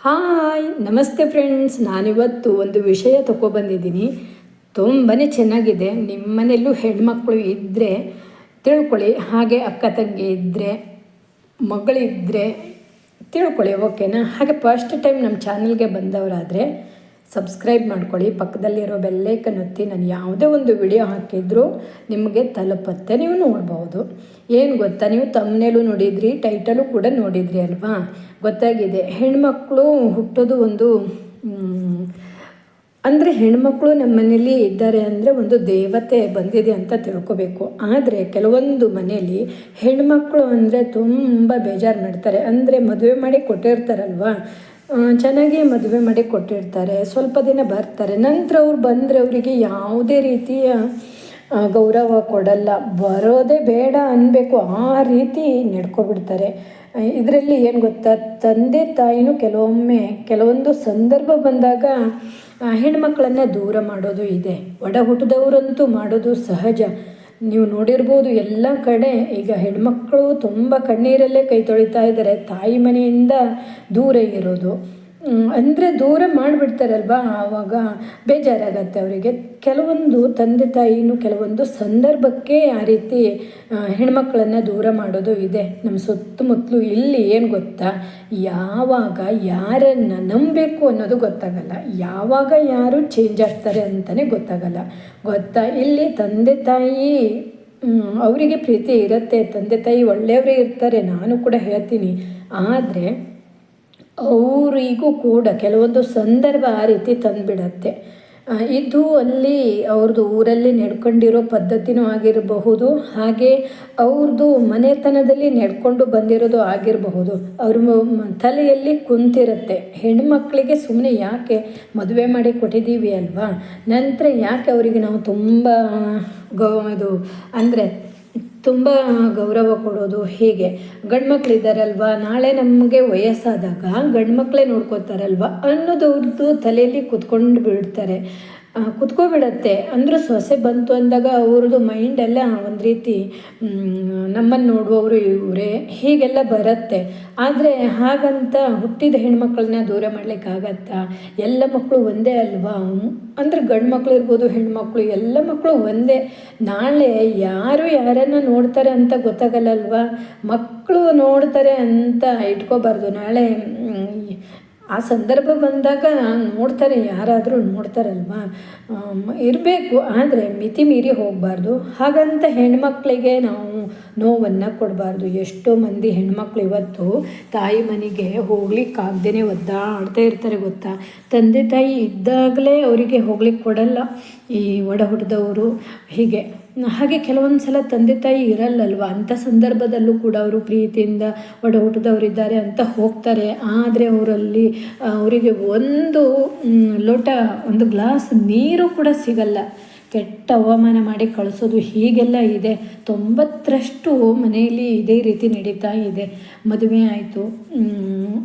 Hi, ನಮಸ್ತೆ friends. ನಾನಿವತ್ತು ಒಂದು ವಿಷಯ ತಗೊಬಂದಿದ್ದೀನಿ ತುಂಬಾ ಚೆನ್ನಾಗಿದೆ. ನಿಮ್ಮ ಮನೆಯಲ್ಲೂ ಹೆಣ್ಮಕ್ಳು ಇದ್ದರೆ ತಿಳ್ಕೊಳ್ಳಿ. ಹಾಗೆ ಅಕ್ಕ ತಂಗಿ ಇದ್ದರೆ ಮಗಳಿದ್ದರೆ ತಿಳ್ಕೊಳ್ಳಿ, ಓಕೆನಾ? ಹಾಗೆ ಫಸ್ಟ್ ಟೈಮ್ ನಮ್ಮ ಚಾನಲ್ಗೆ ಬಂದವರಾದರೆ ಸಬ್ಸ್ಕ್ರೈಬ್ ಮಾಡ್ಕೊಳ್ಳಿ. ಪಕ್ಕದಲ್ಲಿರೋ ಬೆಲ್ಲೈಕನ್ ಒತ್ತಿ ನಾನು ಯಾವುದೇ ಒಂದು ವಿಡಿಯೋ ಹಾಕಿದರೂ ನಿಮಗೆ ತಲುಪತ್ತೆ ನೀವು ನೋಡ್ಬೋದು. ಏನು ಗೊತ್ತಾ? ನೀವು ತಮ್ಮನೇಲೂ ನೋಡಿದ್ರಿ ಟೈಟಲು ಕೂಡ ನೋಡಿದ್ರಿ ಅಲ್ವಾ? ಗೊತ್ತಾಗಿದೆ. ಹೆಣ್ಮಕ್ಳು ಹುಟ್ಟೋದು ಒಂದು ಅಂದರೆ ಹೆಣ್ಮಕ್ಳು ನಮ್ಮ ಮನೇಲಿ ಇದ್ದಾರೆ ಅಂದರೆ ಒಂದು ದೇವತೆ ಬಂದಿದೆ ಅಂತ ತಿಳ್ಕೊಬೇಕು. ಆದರೆ ಕೆಲವೊಂದು ಮನೆಯಲ್ಲಿ ಹೆಣ್ಮಕ್ಳು ಅಂದರೆ ತುಂಬ ಬೇಜಾರು ಮಾಡ್ತಾರೆ. ಅಂದರೆ ಮದುವೆ ಮಾಡಿ ಕೊಟ್ಟಿರ್ತಾರಲ್ವಾ? ಚೆನ್ನಾಗಿ ಮದುವೆ ಮಾಡಿ ಕೊಟ್ಟಿರ್ತಾರೆ. ಸ್ವಲ್ಪ ದಿನ ಬರ್ತಾರೆ. ನಂತರ ಅವ್ರು ಬಂದರೆ ಅವರಿಗೆ ಯಾವುದೇ ರೀತಿಯ ಗೌರವ ಕೊಡಲ್ಲ. ಬರೋದೇ ಬೇಡ ಅನ್ನಬೇಕು ಆ ರೀತಿ ನಡ್ಕೊಬಿಡ್ತಾರೆ. ಇದರಲ್ಲಿ ಏನು ಗೊತ್ತಾ? ತಂದೆ ತಾಯಿನೂ ಕೆಲವೊಮ್ಮೆ, ಕೆಲವೊಂದು ಸಂದರ್ಭ ಬಂದಾಗ ಹೆಣ್ಮಕ್ಳನ್ನ ದೂರ ಮಾಡೋದು ಇದೆ. ಒಡ ಹುಟ್ಟಿದವರಂತೂ ಮಾಡೋದು ಸಹಜ. ನೀವು ನೋಡಿರ್ಬೋದು ಎಲ್ಲ ಕಡೆ ಈಗ ಹೆಣ್ಮಕ್ಳು ತುಂಬ ಕಣ್ಣೀರಲ್ಲೇ ಕೈ ತೊಳಿತಾ ಇದ್ದಾರೆ. ತಾಯಿ ಮನೆಯಿಂದ ದೂರ ಇರೋದು. ಅಂದರೆ ದೂರ ಮಾಡಿಬಿಡ್ತಾರಲ್ವಾ ಆವಾಗ ಬೇಜಾರಾಗತ್ತೆ ಅವರಿಗೆ. ಕೆಲವೊಂದು ತಂದೆ ತಾಯಿನೂ ಕೆಲವೊಂದು ಸಂದರ್ಭಕ್ಕೆ ಆ ರೀತಿ ಹೆಣ್ಮಕ್ಳನ್ನು ದೂರ ಮಾಡೋದು ಇದೆ. ನಮ್ಮ ಸುತ್ತಮುತ್ತಲು ಇಲ್ಲಿ ಏನು ಗೊತ್ತಾ? ಯಾವಾಗ ಯಾರನ್ನು ನಂಬಬೇಕು ಅನ್ನೋದು ಗೊತ್ತಾಗಲ್ಲ. ಯಾವಾಗ ಯಾರು ಚೇಂಜ್ ಆಗ್ತಾರೆ ಅಂತಲೇ ಗೊತ್ತಾಗಲ್ಲ. ಗೊತ್ತಾ? ಇಲ್ಲಿ ತಂದೆ ತಾಯಿ ಅವರಿಗೆ ಪ್ರೀತಿ ಇರುತ್ತೆ. ತಂದೆ ತಾಯಿ ಒಳ್ಳೆಯವರೇ ಇರ್ತಾರೆ. ನಾನು ಕೂಡ ಹೇಳ್ತೀನಿ. ಆದರೆ ಅವರಿಗೂ ಕೂಡ ಕೆಲವೊಂದು ಸಂದರ್ಭ ಆ ರೀತಿ ತಂದುಬಿಡತ್ತೆ. ಇದು ಅಲ್ಲಿ ಅವ್ರದ್ದು ಊರಲ್ಲಿ ನಡ್ಕೊಂಡಿರೋ ಪದ್ಧತಿನೂ ಆಗಿರಬಹುದು, ಹಾಗೆ ಅವ್ರದ್ದು ಮನೆತನದಲ್ಲಿ ನಡ್ಕೊಂಡು ಬಂದಿರೋದು ಆಗಿರಬಹುದು. ಅವ್ರ ತಲೆಯಲ್ಲಿ ಕುಂತಿರುತ್ತೆ. ಹೆಣ್ಮಕ್ಳಿಗೆ ಸುಮ್ಮನೆ ಯಾಕೆ ಮದುವೆ ಮಾಡಿ ಕೊಟ್ಟಿದ್ದೀವಿ ಅಲ್ವಾ? ನಂತರ ಯಾಕೆ ಅವರಿಗೆ ನಾವು ತುಂಬ ಗೌ, ಇದು, ಅಂದರೆ ತುಂಬ ಗೌರವ ಕೊಡೋದು ಹೀಗೆ? ಗಂಡ್ಮಕ್ಳಿದ್ದಾರಲ್ವ ನಾಳೆ ನಮಗೆ ವಯಸ್ಸಾದಾಗ ಗಂಡ್ಮಕ್ಳೇ ನೋಡ್ಕೋತಾರಲ್ವ? ಅನ್ನೋದು ಅವ್ರದ್ದು ತಲೆಯಲ್ಲಿ ಕುತ್ಕೊಂಡು ಬಿಡ್ತಾರೆ. ಕುತ್ಕೊಬಿಡತ್ತೆ. ಅಂದರೂ ಸೊಸೆ ಬಂತು ಅಂದಾಗ ಅವ್ರದ್ದು ಎಲ್ಲ ಒಂದು ರೀತಿ ನಮ್ಮನ್ನು ನೋಡುವವರು ಇವರೇ. ಹೀಗೆಲ್ಲ ಬರುತ್ತೆ. ಆದರೆ ಹಾಗಂತ ಹುಟ್ಟಿದ ಹೆಣ್ಮಕ್ಳನ್ನ ದೂರ ಮಾಡ್ಲಿಕ್ಕಾಗತ್ತಾ? ಎಲ್ಲ ಮಕ್ಕಳು ಒಂದೇ ಅಲ್ವಾ? ಅಂದರೆ ಗಂಡು ಮಕ್ಕಳು ಇರ್ಬೋದು ಹೆಣ್ಮಕ್ಳು ಎಲ್ಲ ಮಕ್ಕಳು ಒಂದೇ. ನಾಳೆ ಯಾರು ಯಾರನ್ನು ನೋಡ್ತಾರೆ ಅಂತ ಗೊತ್ತಾಗಲ್ಲಲ್ವಾ ಮಕ್ಕಳು ನೋಡ್ತಾರೆ ಅಂತ ಇಟ್ಕೋಬಾರ್ದು. ನಾಳೆ ಆ ಸಂದರ್ಭ ಬಂದಾಗ ನೋಡ್ತಾರೆ, ಯಾರಾದರೂ ನೋಡ್ತಾರಲ್ವಾ? ಇರಬೇಕು, ಆದರೆ ಮಿತಿ ಮೀರಿ ಹೋಗಬಾರ್ದು. ಹಾಗಂತ ಹೆಣ್ಮಕ್ಳಿಗೆ ನಾವು ನೋವನ್ನು ಕೊಡಬಾರ್ದು. ಎಷ್ಟೋ ಮಂದಿ ಹೆಣ್ಮಕ್ಳು ಇವತ್ತು ತಾಯಿ ಮನೆಗೆ ಹೋಗ್ಲಿಕ್ಕಾಗ್ದೇ ಒದ್ದಾಡ್ತಾ ಇರ್ತಾರೆ ಗೊತ್ತಾ? ತಂದೆ ತಾಯಿ ಇದ್ದಾಗಲೇ ಅವರಿಗೆ ಹೋಗ್ಲಿಕ್ಕೆ ಕೊಡಲ್ಲ ಈ ಒಡ ಹುಟ್ಟಿದವರು ಹೀಗೆ ಹಾಗೆ ಕೆಲವೊಂದು ಸಲ ತಂದೆ ತಾಯಿ ಇರಲ್ಲಲ್ವ? ಅಂಥ ಸಂದರ್ಭದಲ್ಲೂ ಕೂಡ ಅವರು ಪ್ರೀತಿಯಿಂದ ಒಡ ಊಟದವರಿದ್ದಾರೆ ಅಂತ ಹೋಗ್ತಾರೆ. ಆದರೆ ಅವರಲ್ಲಿ ಅವರಿಗೆ ಒಂದು ಲೋಟ, ಒಂದು ಗ್ಲಾಸ್ ನೀರು ಕೂಡ ಸಿಗಲ್ಲ. ಕೆಟ್ಟ ಅವಮಾನ ಮಾಡಿ ಕಳಿಸೋದು ಹೀಗೆಲ್ಲ ಇದೆ. ತೊಂಬತ್ತರಷ್ಟು ಮನೆಯಲ್ಲಿ ಇದೇ ರೀತಿ ನಡೀತಾ ಇದೆ. ಮದುವೆ ಆಯಿತು.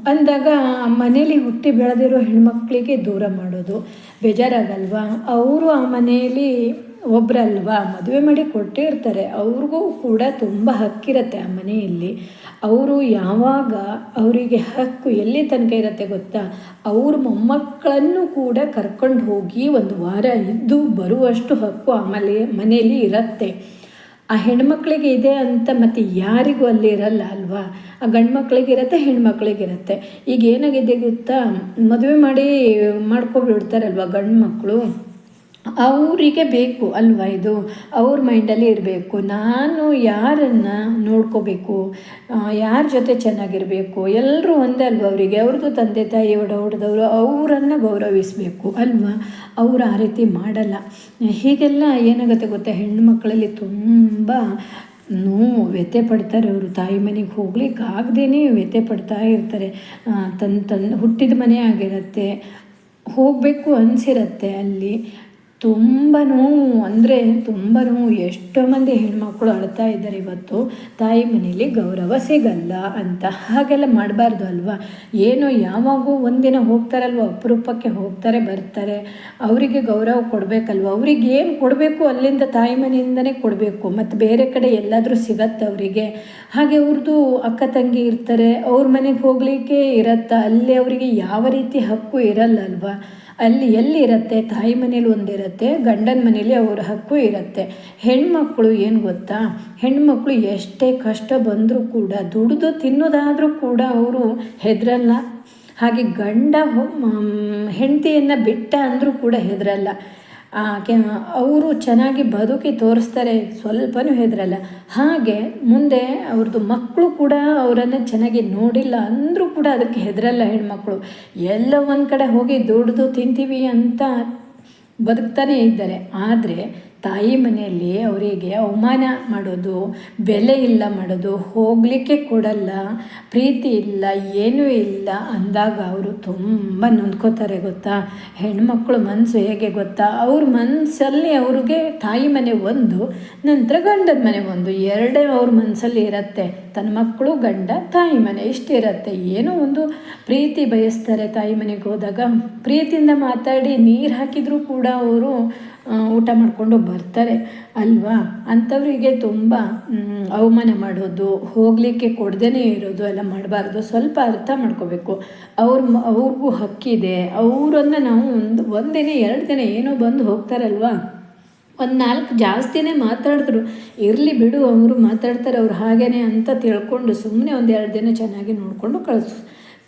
ಅಂದಾಗ ಮನೆಯಲ್ಲಿ ಹುಟ್ಟಿ ಬೆಳೆದಿರೋ ಹೆಣ್ಮಕ್ಳಿಗೆ ದೂರ ಮಾಡೋದು ಬೇಜಾರಾಗಲ್ವಾ? ಅವರು ಆ ಮನೆಯಲ್ಲಿ ಒಬ್ರಲ್ವಾ? ಮದುವೆ ಮಾಡಿ ಕೊಟ್ಟಿರ್ತಾರೆ. ಅವ್ರಿಗೂ ಕೂಡ ತುಂಬ ಹಕ್ಕಿರುತ್ತೆ ಆ ಮನೆಯಲ್ಲಿ. ಅವರು ಯಾವಾಗ ಅವರಿಗೆ ಹಕ್ಕು ಎಲ್ಲಿ ತನಕ ಇರುತ್ತೆ ಗೊತ್ತಾ? ಅವ್ರ ಮೊಮ್ಮಕ್ಕಳನ್ನು ಕೂಡ ಕರ್ಕೊಂಡು ಹೋಗಿ ಒಂದು ವಾರ ಇದ್ದು ಬರುವಷ್ಟು ಹಕ್ಕು ಆ ಮನೆ ಮನೆಯಲ್ಲಿ ಇರುತ್ತೆ. ಆ ಹೆಣ್ಮಕ್ಳಿಗೆ ಇದೆ ಅಂತ ಮತ್ತು ಯಾರಿಗೂ ಅಲ್ಲಿ ಇರಲ್ಲ ಅಲ್ವಾ? ಆ ಗಂಡು ಮಕ್ಳಿಗಿರತ್ತೆ ಹೆಣ್ಮಕ್ಳಿಗಿರತ್ತೆ ಈಗ ಏನಾಗಿದೆ ಗೊತ್ತಾ? ಮದುವೆ ಮಾಡಿ ಮಾಡ್ಕೊಬಿಡ್ತಾರಲ್ವ ಗಂಡು ಮಕ್ಕಳು ಅವರಿಗೆ ಬೇಕು ಅಲ್ವಾ ಇದು? ಅವ್ರ ಮೈಂಡಲ್ಲಿ ಇರಬೇಕು. ನಾನು ಯಾರನ್ನು ನೋಡ್ಕೋಬೇಕು? ಯಾರ ಜೊತೆ ಚೆನ್ನಾಗಿರಬೇಕು? ಎಲ್ಲರೂ ಒಂದೇ ಅಲ್ವ ಅವರಿಗೆ? ಅವ್ರದ್ದು ತಂದೆ ತಾಯಿ ಹೊಡೆದವರು ಅವರನ್ನು ಗೌರವಿಸಬೇಕು ಅಲ್ವಾ? ಅವರು ಆ ರೀತಿ ಮಾಡಲ್ಲ. ಹೀಗೆಲ್ಲ ಏನಾಗುತ್ತೆ ಗೊತ್ತಾ? ಹೆಣ್ಣು ಮಕ್ಕಳಲ್ಲಿ ತುಂಬ ನೋವು, ವ್ಯಥೆ ಪಡ್ತಾರೆ ಅವರು. ತಾಯಿ ಮನೆಗೆ ಹೋಗ್ಲಿಕ್ಕೆ ಆಗದೇ ವ್ಯಥೆ ಪಡ್ತಾ ಇರ್ತಾರೆ. ತನ್ನ ತನ್ನ ಹುಟ್ಟಿದ ಮನೆ ಆಗಿರುತ್ತೆ. ಹೋಗಬೇಕು ಅನಿಸಿರತ್ತೆ ಅಲ್ಲಿ. ತುಂಬ ನೋವು, ಅಂದರೆ ತುಂಬ ನೋವು. ಎಷ್ಟೋ ಮಂದಿ ಹೆಣ್ಮಕ್ಳು ಅಳ್ತಾ ಇದ್ದಾರೆ ಇವತ್ತು. ತಾಯಿ ಮನೇಲಿ ಗೌರವ ಸಿಗಲ್ಲ ಅಂತ. ಹಾಗೆಲ್ಲ ಮಾಡಬಾರ್ದು ಅಲ್ವಾ? ಏನೋ ಯಾವಾಗೂ ಒಂದಿನ ಹೋಗ್ತಾರಲ್ವ? ಅಪರೂಪಕ್ಕೆ ಹೋಗ್ತಾರೆ, ಬರ್ತಾರೆ. ಅವರಿಗೆ ಗೌರವ ಕೊಡಬೇಕಲ್ವ? ಅವ್ರಿಗೆ ಏನು ಕೊಡಬೇಕು? ಅಲ್ಲಿಂದ ತಾಯಿ ಮನೆಯಿಂದನೇ ಕೊಡಬೇಕು. ಮತ್ತು ಬೇರೆ ಕಡೆ ಎಲ್ಲಾದರೂ ಸಿಗತ್ತೆ ಅವರಿಗೆ. ಹಾಗೆ ಅವ್ರದ್ದು ಅಕ್ಕ ತಂಗಿ ಇರ್ತಾರೆ. ಅವ್ರ ಮನೆಗೆ ಹೋಗಲಿಕ್ಕೆ ಇರತ್ತಾ? ಅಲ್ಲಿ ಅವರಿಗೆ ಯಾವ ರೀತಿ ಹಕ್ಕು ಇರಲ್ಲ ಅಲ್ವಾ? ಅಲ್ಲಿ ಎಲ್ಲಿ ಇರುತ್ತೆ ತಾಯಿ ಮನೇಲಿ ಒಂದಿರುತ್ತೆ, ಗಂಡನ ಮನೇಲಿ ಅವ್ರ ಹಕ್ಕು ಇರುತ್ತೆ. ಹೆಣ್ಮಕ್ಳು ಏನು ಗೊತ್ತಾ? ಹೆಣ್ಮಕ್ಳು ಎಷ್ಟೇ ಕಷ್ಟ ಬಂದರೂ ಕೂಡ, ದುಡಿದು ತಿನ್ನೋದಾದರೂ ಕೂಡ ಅವರು ಹೆದರಲ್ಲ. ಹಾಗೆ ಗಂಡ ಹೆಂಡತಿಯನ್ನು ಬಿಟ್ಟ ಅಂದರೂ ಕೂಡ ಹೆದರಲ್ಲ. ಅವರು ಚೆನ್ನಾಗಿ ಬದುಕಿ ತೋರಿಸ್ತಾರೆ, ಸ್ವಲ್ಪನೂ ಹೆದರಲ್ಲ. ಹಾಗೆ ಮುಂದೆ ಅವ್ರದ್ದು ಮಕ್ಕಳು ಕೂಡ ಅವರನ್ನು ಚೆನ್ನಾಗಿ ನೋಡಿಲ್ಲ ಅಂದರೂ ಕೂಡ ಅದಕ್ಕೆ ಹೆದರಲ್ಲ ಹೆಣ್ಮಕ್ಳು. ಎಲ್ಲ ಒಂದು ಕಡೆ ಹೋಗಿ ದುಡ್ದು ತಿಂತೀವಿ ಅಂತ ಬದುಕ್ತಾನೇ ಇದ್ದಾರೆ. ಆದರೆ ತಾಯಿ ಮನೆಯಲ್ಲಿ ಅವರಿಗೆ ಅವಮಾನ ಮಾಡೋದು, ಬೆಲೆ ಇಲ್ಲ ಮಾಡೋದು, ಹೋಗಲಿಕ್ಕೆ ಕೊಡಲ್ಲ, ಪ್ರೀತಿ ಇಲ್ಲ, ಏನೂ ಇಲ್ಲ ಅಂದಾಗ ಅವರು ತುಂಬ ನೊಂದ್ಕೋತಾರೆ ಗೊತ್ತಾ? ಹೆಣ್ಮಕ್ಳು ಮನಸ್ಸು ಹೇಗೆ ಗೊತ್ತಾ? ಅವ್ರ ಮನಸ್ಸಲ್ಲಿ ಅವ್ರಿಗೆ ತಾಯಿ ಮನೆ ಒಂದು, ನಂತರ ಗಂಡದ ಮನೆ ಒಂದು, ಎರಡೇ ಅವ್ರ ಮನಸ್ಸಲ್ಲಿ ಇರುತ್ತೆ. ತನ್ನ ಮಕ್ಕಳು, ಗಂಡ, ತಾಯಿ ಮನೆ ಇಷ್ಟಿರತ್ತೆ ಏನೋ ಒಂದು ಪ್ರೀತಿ ಬಯಸ್ತಾರೆ ತಾಯಿ ಮನೆಗೆ ಹೋದಾಗ. ಪ್ರೀತಿಯಿಂದ ಮಾತಾಡಿ ನೀರು ಹಾಕಿದರೂ ಕೂಡ ಅವರು ಊಟ ಮಾಡಿಕೊಂಡು ಬರ್ತಾರೆ, ಅಲ್ವಾ? ಅಂಥವರಿಗೆ ತುಂಬ ಅವಮಾನ ಮಾಡೋದು, ಹೋಗಲಿಕ್ಕೆ ಕೊಡ್ದೇ ಇರೋದು ಎಲ್ಲ ಮಾಡಬಾರ್ದು. ಸ್ವಲ್ಪ ಅರ್ಥ ಮಾಡ್ಕೋಬೇಕು. ಅವ್ರ ಅವ್ರಿಗೂ ಹಕ್ಕಿದೆ ಅವರನ್ನು ನಾವು ಒಂದು ಒಂದಿನ ಎರಡು ದಿನ ಏನೋ ಬಂದು ಹೋಗ್ತಾರಲ್ವಾ? ಒಂದು ನಾಲ್ಕು ಜಾಸ್ತಿನೇ ಮಾತಾಡಿದ್ರು. ಇರಲಿ ಬಿಡು, ಅವರು ಮಾತಾಡ್ತಾರೆ, ಅವ್ರು ಹಾಗೇ ಅಂತ ತಿಳ್ಕೊಂಡು ಸುಮ್ಮನೆ ಒಂದು ಎರಡು ದಿನ ಚೆನ್ನಾಗಿ ನೋಡಿಕೊಂಡು ಕಳಿಸ್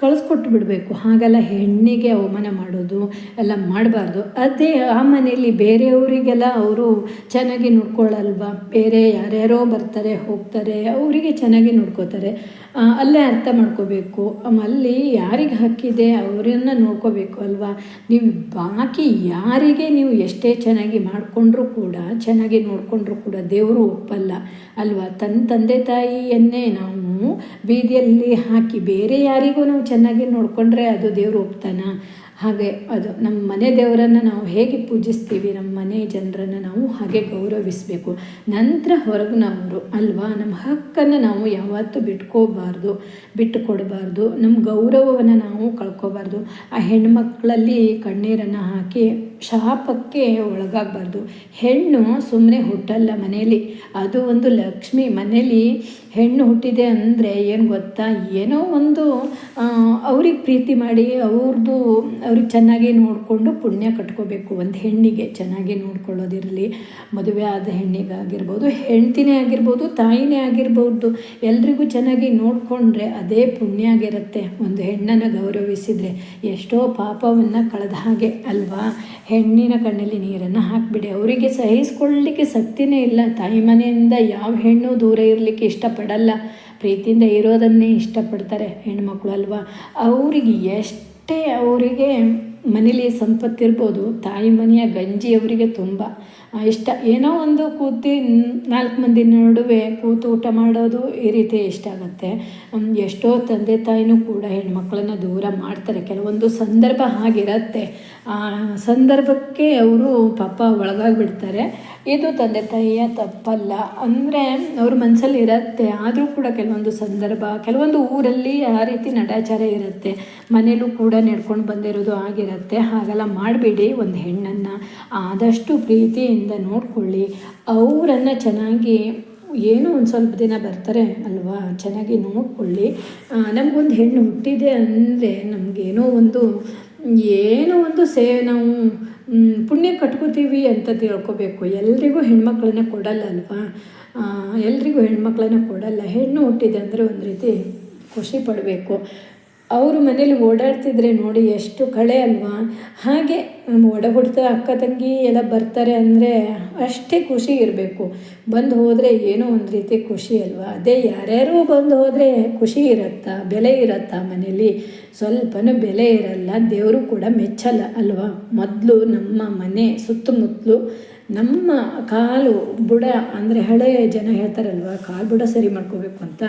ಕಳಿಸ್ಕೊಟ್ಟು ಬಿಡಬೇಕು. ಹಾಗೆಲ್ಲ ಹೆಣ್ಣಿಗೆ ಅವಮಾನ ಮಾಡೋದು, ಎಲ್ಲ ಮಾಡಬಾರ್ದು. ಅದೇ ಆ ಮನೆಯಲ್ಲಿ ಬೇರೆಯವರಿಗೆಲ್ಲ ಅವರು ಚೆನ್ನಾಗಿ ನೋಡ್ಕೊಳ್ಳಲ್ವಾ ಬೇರೆ ಯಾರ್ಯಾರೋ ಬರ್ತಾರೆ, ಹೋಗ್ತಾರೆ, ಅವರಿಗೆ ಚೆನ್ನಾಗಿ ನೋಡ್ಕೋತಾರೆ. ಅಲ್ಲೇ ಅರ್ಥ ಮಾಡ್ಕೋಬೇಕು. ಅಲ್ಲಿ ಯಾರಿಗೆ ಹಕ್ಕಿದೆ ಅವರನ್ನ ನೋಡ್ಕೋಬೇಕು ಅಲ್ವಾ? ನೀವು ಬಾಕಿ ಯಾರಿಗೆ ನೀವು ಎಷ್ಟೇ ಚೆನ್ನಾಗಿ ಮಾಡಿಕೊಂಡ್ರೂ ಕೂಡ, ಚೆನ್ನಾಗಿ ನೋಡಿಕೊಂಡ್ರೂ ಕೂಡ ದೇವರು ಒಪ್ಪಲ್ಲ ಅಲ್ವಾ? ತನ್ನ ತಂದೆ ತಾಯಿಯನ್ನೇ ನಾವು ಬೀದಿಯಲ್ಲಿ ಹಾಕಿ ಬೇರೆ ಯಾರಿಗೂ ನಾವು ಚೆನ್ನಾಗಿ ನೋಡಿಕೊಂಡ್ರೆ ಅದು ದೇವರು ಒಪ್ತಾನ ಹಾಗೆ ಅದು ನಮ್ಮ ಮನೆ ದೇವರನ್ನು ನಾವು ಹೇಗೆ ಪೂಜಿಸ್ತೀವಿ, ನಮ್ಮ ಮನೆ ಜನರನ್ನು ನಾವು ಹಾಗೆ ಗೌರವಿಸಬೇಕು. ನಂತರ ಹೊರಗಿನವರು ಅಲ್ವಾ? ನಮ್ಮ ಹಕ್ಕನ್ನು ನಾವು ಯಾವತ್ತೂ ಬಿಟ್ಕೋಬಾರ್ದು ಬಿಟ್ಟು ಕೊಡಬಾರ್ದು ನಮ್ಮ ಗೌರವವನ್ನು ನಾವು ಕಳ್ಕೋಬಾರ್ದು. ಆ ಹೆಣ್ಮಕ್ಳಲ್ಲಿ ಕಣ್ಣೀರನ್ನು ಹಾಕಿ ಶಾಪಕ್ಕೆ ಒಳಗಾಗಬಾರ್ದು. ಹೆಣ್ಣು ಸುಮ್ಮನೆ ಹುಟ್ಟಲ್ಲ ಮನೇಲಿ ಅದು ಒಂದು ಲಕ್ಷ್ಮಿ ಮನೇಲಿ ಹೆಣ್ಣು ಹುಟ್ಟಿದೆ ಅಂದರೆ ಏನು ಗೊತ್ತಾ? ಏನೋ ಒಂದು ಅವ್ರಿಗೆ ಪ್ರೀತಿ ಮಾಡಿ ಅವ್ರದ್ದು ಅವ್ರಿಗೆ ಚೆನ್ನಾಗಿ ನೋಡಿಕೊಂಡು ಪುಣ್ಯ ಕಟ್ಕೋಬೇಕು. ಒಂದು ಹೆಣ್ಣಿಗೆ ಚೆನ್ನಾಗಿ ನೋಡ್ಕೊಳ್ಳೋದಿರಲಿ. ಮದುವೆ ಆದ ಹೆಣ್ಣಿಗಾಗಿರ್ಬೋದು, ಹೆಂಡ್ತಿನೇ ಆಗಿರ್ಬೋದು, ತಾಯಿನೇ ಆಗಿರ್ಬೋದು, ಎಲ್ರಿಗೂ ಚೆನ್ನಾಗಿ ನೋಡಿಕೊಂಡ್ರೆ ಅದೇ ಪುಣ್ಯ ಆಗಿರುತ್ತೆ. ಒಂದು ಹೆಣ್ಣನ್ನು ಗೌರವಿಸಿದರೆ ಎಷ್ಟೋ ಪಾಪವನ್ನು ಕಳೆದ ಹಾಗೆ ಅಲ್ವಾ? ಹೆಣ್ಣಿನ ಕಣ್ಣಲ್ಲಿ ನೀರನ್ನು ಹಾಕಿಬಿಡಿ. ಅವರಿಗೆ ಸಹಿಸ್ಕೊಳ್ಳಲಿಕ್ಕೆ ಶಕ್ತಿನೇ ಇಲ್ಲ. ತಾಯಿ ಮನೆಯಿಂದ ಯಾವ ಹೆಣ್ಣು ದೂರ ಇರಲಿಕ್ಕೆ ಇಷ್ಟಪಡಲ್ಲ. ಪ್ರೀತಿಯಿಂದ ಇರೋದನ್ನೇ ಇಷ್ಟಪಡ್ತಾರೆ ಹೆಣ್ಮಕ್ಳು ಅಲ್ವಾ? ಅವರಿಗೆ ಎಷ್ಟೇ ಅವರಿಗೆ ಮನೇಲಿ ಸಂಪತ್ತಿರ್ಬೋದು, ತಾಯಿ ಮನೆಯ ಗಂಜಿ ಅವರಿಗೆ ತುಂಬ. ಇಷ್ಟ, ಏನೋ ಒಂದು ಕೂತಿ ನಾಲ್ಕು ಮಂದಿ ನಡುವೆ ಕೂತು ಊಟ ಮಾಡೋದು ಈ ರೀತಿ ಇಷ್ಟ ಆಗುತ್ತೆ. ಎಷ್ಟೋ ತಂದೆ ತಾಯಿನೂ ಕೂಡ ಹೆಣ್ಮಕ್ಳನ್ನ ದೂರ ಮಾಡ್ತಾರೆ. ಕೆಲವೊಂದು ಸಂದರ್ಭ ಆಗಿರತ್ತೆ ಆ ಸಂದರ್ಭಕ್ಕೆ ಅವರು ಪಾಪ ಒಳಗಾಗಿಬಿಡ್ತಾರೆ. ಇದು ತಂದೆ ತಾಯಿಯ ತಪ್ಪಲ್ಲ. ಅಂದರೆ ಅವ್ರ ಮನಸ್ಸಲ್ಲಿ ಇರುತ್ತೆ. ಆದರೂ ಕೂಡ ಕೆಲವೊಂದು ಸಂದರ್ಭ, ಕೆಲವೊಂದು ಊರಲ್ಲಿ ಆ ರೀತಿ ನಡಾಚಾರ ಇರುತ್ತೆ. ಮನೇಲೂ ಕೂಡ ನಡ್ಕೊಂಡು ಬಂದಿರೋದು ಆಗಿರುತ್ತೆ. ಹಾಗೆಲ್ಲ ಮಾಡಬೇಡಿ ಒಂದು ಹೆಣ್ಣನ್ನು. ಆದಷ್ಟು ಪ್ರೀತಿಯಿಂದ ನೋಡಿಕೊಳ್ಳಿ. ಅವರನ್ನು ಚೆನ್ನಾಗಿ ಏನು ಒಂದು ಸ್ವಲ್ಪ ದಿನ ಬರ್ತಾರೆ ಅಲ್ವಾ? ಚೆನ್ನಾಗಿ ನೋಡಿಕೊಳ್ಳಿ. ನಮಗೊಂದು ಹೆಣ್ಣು ಹುಟ್ಟಿದೆ ಅಂದರೆ ನಮಗೇನೋ ಒಂದು ಏನೋ ಒಂದು ಸೇ, ನಾವು ಪುಣ್ಯ ಕಟ್ಕೋತೀವಿ ಅಂತ ತಿಳ್ಕೊಬೇಕು. ಎಲ್ರಿಗೂ ಹೆಣ್ಮಕ್ಳನ್ನ ಕೊಡಲ್ಲ ಅಲ್ವಾ ಎಲ್ರಿಗೂ ಹೆಣ್ಮಕ್ಳನ್ನ ಕೊಡಲ್ಲ. ಹೆಣ್ಣು ಹುಟ್ಟಿದೆ ಅಂದರೆ ಒಂದು ರೀತಿ ಖುಷಿ ಪಡಬೇಕು. ಅವರು ಮನೇಲಿ ಓಡಾಡ್ತಿದ್ರೆ ನೋಡಿ ಎಷ್ಟು ಕಳೆ ಅಲ್ವಾ? ಹಾಗೆ ಒಡ ಹುಡ್ತ ಅಕ್ಕ ತಂಗಿ ಎಲ್ಲ ಬರ್ತಾರೆ ಅಂದರೆ ಅಷ್ಟೇ ಖುಷಿ ಇರಬೇಕು. ಬಂದು ಹೋದರೆ ಏನೋ ಒಂದು ರೀತಿ ಖುಷಿ ಅಲ್ವಾ? ಅದೇ ಯಾರ್ಯಾರು ಬಂದು ಹೋದರೆ ಖುಷಿ ಇರತ್ತಾ, ಬೆಲೆ ಇರತ್ತಾ ಮನೇಲಿ. ಸ್ವಲ್ಪನೂ ಬೆಲೆ ಇರಲ್ಲ, ದೇವರು ಕೂಡ ಮೆಚ್ಚಲ್ಲ ಅಲ್ವಾ? ಮೊದಲು ನಮ್ಮ ಮನೆ ಸುತ್ತಮುತ್ತಲು ನಮ್ಮ ಕಾಲು ಬುಡ ಅಂದರೆ ಹಳೆಯ ಜನ ಹೇಳ್ತಾರಲ್ವ, ಕಾಲು ಬುಡ ಸರಿ ಮಾಡ್ಕೋಬೇಕು ಅಂತ?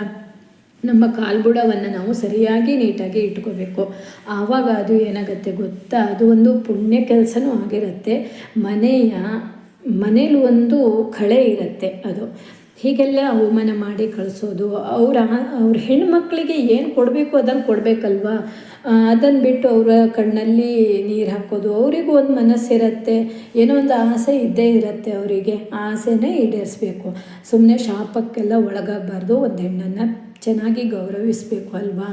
ನಮ್ಮ ಕಾಲ್ಬುಡವನ್ನು ನಾವು ಸರಿಯಾಗಿ ನೀಟಾಗಿ ಇಟ್ಕೋಬೇಕು. ಆವಾಗ ಅದು ಏನಾಗುತ್ತೆ ಗೊತ್ತಾ? ಅದು ಒಂದು ಪುಣ್ಯ ಕೆಲಸನೂ ಆಗಿರುತ್ತೆ. ಮನೆಯ ಮನೇಲಿ ಒಂದು ಕಳೆ ಇರುತ್ತೆ ಅದು. ಹೀಗೆಲ್ಲ ಅವಮಾನ ಮಾಡಿ ಕಳಿಸೋದು. ಅವರ ಅವ್ರ ಹೆಣ್ಮಕ್ಳಿಗೆ ಏನು ಕೊಡಬೇಕು ಅದನ್ನು ಕೊಡಬೇಕಲ್ವಾ? ಅದನ್ನು ಬಿಟ್ಟು ಅವರ ಕಣ್ಣಲ್ಲಿ ನೀರು ಹಾಕೋದು. ಅವರಿಗೂ ಒಂದು ಮನಸ್ಸಿರುತ್ತೆ ಏನೋ ಒಂದು ಆಸೆ ಇದ್ದೇ ಇರುತ್ತೆ ಅವರಿಗೆ. ಆ ಆಸೆನೇ ಈಡೇರಿಸ್ಬೇಕು. ಸುಮ್ಮನೆ ಶಾಪಕ್ಕೆಲ್ಲ ಒಳಗಾಗಬಾರ್ದು. ಒಂದು ಹೆಣ್ಣನ್ನು ಚೆನ್ನಾಗಿ ಗೌರವಿಸಬೇಕು ಅಲ್ವಾ?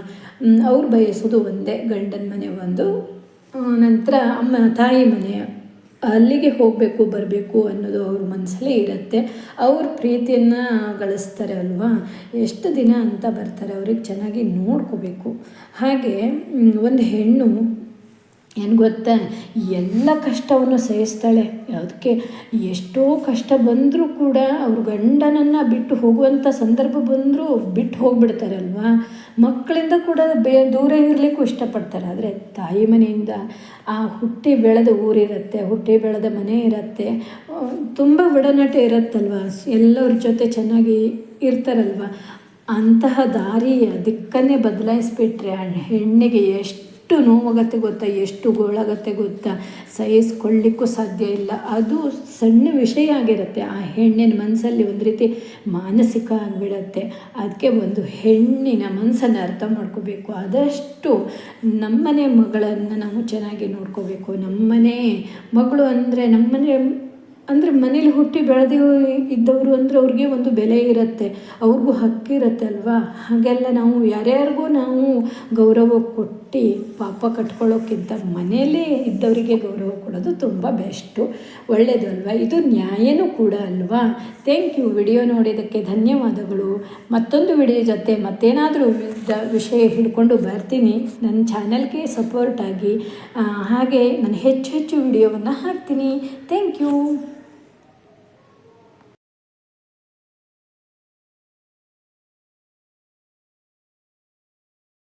ಅವ್ರು ಬಯಸೋದು ಒಂದೇ. ಗಂಡನ ಮನೆ ಒಂದು. ನಂತರ ಅಮ್ಮ, ತಾಯಿ ಮನೆ. ಅಲ್ಲಿಗೆ ಹೋಗಬೇಕು, ಬರಬೇಕು ಅನ್ನೋದು ಅವ್ರ ಮನಸ್ಸಲ್ಲೇ ಇರುತ್ತೆ. ಅವ್ರ ಪ್ರೀತಿಯನ್ನು ಗಳಿಸ್ತಾರೆ ಅಲ್ವಾ? ಎಷ್ಟು ದಿನ ಅಂತ ಬರ್ತಾರೆ, ಅವ್ರಿಗೆ ಚೆನ್ನಾಗಿ ನೋಡ್ಕೋಬೇಕು. ಹಾಗೆ ಒಂದು ಹೆಣ್ಣು ಏನು ಗೊತ್ತಾ? ಎಲ್ಲ ಕಷ್ಟವನ್ನು ಸಹಿಸ್ತಾಳೆ. ಅದಕ್ಕೆ ಎಷ್ಟೋ ಕಷ್ಟ ಬಂದರೂ ಕೂಡ ಅವ್ರ ಗಂಡನನ್ನು ಬಿಟ್ಟು ಹೋಗುವಂಥ ಸಂದರ್ಭ ಬಂದರೂ ಬಿಟ್ಟು ಹೋಗ್ಬಿಡ್ತಾರಲ್ವ ಮಕ್ಕಳಿಂದ ಕೂಡ ಬೇ ದೂರ ಇರಲಿಕ್ಕೂ ಇಷ್ಟಪಡ್ತಾರೆ. ಆದರೆ ತಾಯಿ ಮನೆಯಿಂದ ಆ ಹುಟ್ಟಿ ಬೆಳೆದ ಊರಿರುತ್ತೆ ಹುಟ್ಟಿ ಬೆಳೆದ ಮನೆ ಇರುತ್ತೆ ತುಂಬ ಒಡನಾಟ ಇರುತ್ತಲ್ವ? ಎಲ್ಲರ ಜೊತೆ ಚೆನ್ನಾಗಿ ಇರ್ತಾರಲ್ವ? ಅಂತಹ ದಾರಿಯ ದಿಕ್ಕನ್ನೇ ಬದಲಾಯಿಸ್ಬಿಟ್ರೆ ಹೆಣ್ಣಿಗೆ ಎಷ್ಟು ಎಷ್ಟು ನೋವಾಗತ್ತೆ ಗೊತ್ತಾ? ಎಷ್ಟು ಗೋಳಾಗತ್ತೆ ಗೊತ್ತಾ? ಸಹಿಸ್ಕೊಳ್ಳಿಕ್ಕೂ ಸಾಧ್ಯ ಇಲ್ಲ. ಅದು ಸಣ್ಣ ವಿಷಯ ಆಗಿರುತ್ತೆ. ಆ ಹೆಣ್ಣಿನ ಮನಸ್ಸಲ್ಲಿ ಒಂದು ರೀತಿ ಮಾನಸಿಕ ಆಗಿಬಿಡತ್ತೆ. ಅದಕ್ಕೆ ಒಂದು ಹೆಣ್ಣಿನ ಮನಸ್ಸನ್ನು ಅರ್ಥ ಮಾಡ್ಕೋಬೇಕು. ಆದಷ್ಟು ನಮ್ಮನೆ ಮಗಳನ್ನು ನಾವು ಚೆನ್ನಾಗಿ ನೋಡ್ಕೋಬೇಕು. ನಮ್ಮನೆ ಮಗಳು ಅಂದರೆ ನಮ್ಮನೆ ಅಂದರೆ ಮನೇಲಿ ಹುಟ್ಟಿ ಬೆಳೆದು ಇದ್ದವರು ಅಂದರೆ ಅವ್ರಿಗೆ ಒಂದು ಬೆಲೆ ಇರುತ್ತೆ. ಅವ್ರಿಗೂ ಹಕ್ಕಿರುತ್ತೆ ಅಲ್ವಾ? ಹಾಗೆಲ್ಲ ನಾವು ಯಾರ್ಯಾರಿಗೂ ನಾವು ಗೌರವ ಕೊಟ್ಟು ಪಾಪ ಕಟ್ಕೊಳ್ಳೋಕ್ಕಿಂತ ಮನೆಯಲ್ಲೇ ಇದ್ದವರಿಗೆ ಗೌರವ ಕೊಡೋದು ತುಂಬ ಬೆಸ್ಟು ಒಳ್ಳೆಯದು ಅಲ್ವಾ? ಇದು ನ್ಯಾಯನೂ ಕೂಡ ಅಲ್ವಾ? ಥ್ಯಾಂಕ್ ಯು ವಿಡಿಯೋ ನೋಡಿದ್ದಕ್ಕೆ ಧನ್ಯವಾದಗಳು. ಮತ್ತೊಂದು ವಿಡಿಯೋ ಜೊತೆ ಮತ್ತೇನಾದರೂ ವಿಷಯ ಹಿಡ್ಕೊಂಡು ಬರ್ತೀನಿ. ನನ್ನ ಚಾನಲ್ಗೆ ಸಪೋರ್ಟ್ ಆಗಿ. ಹಾಗೆ ನಾನು ಹೆಚ್ಚು ಹೆಚ್ಚು ವಿಡಿಯೋವನ್ನು ಹಾಕ್ತೀನಿ. Thank you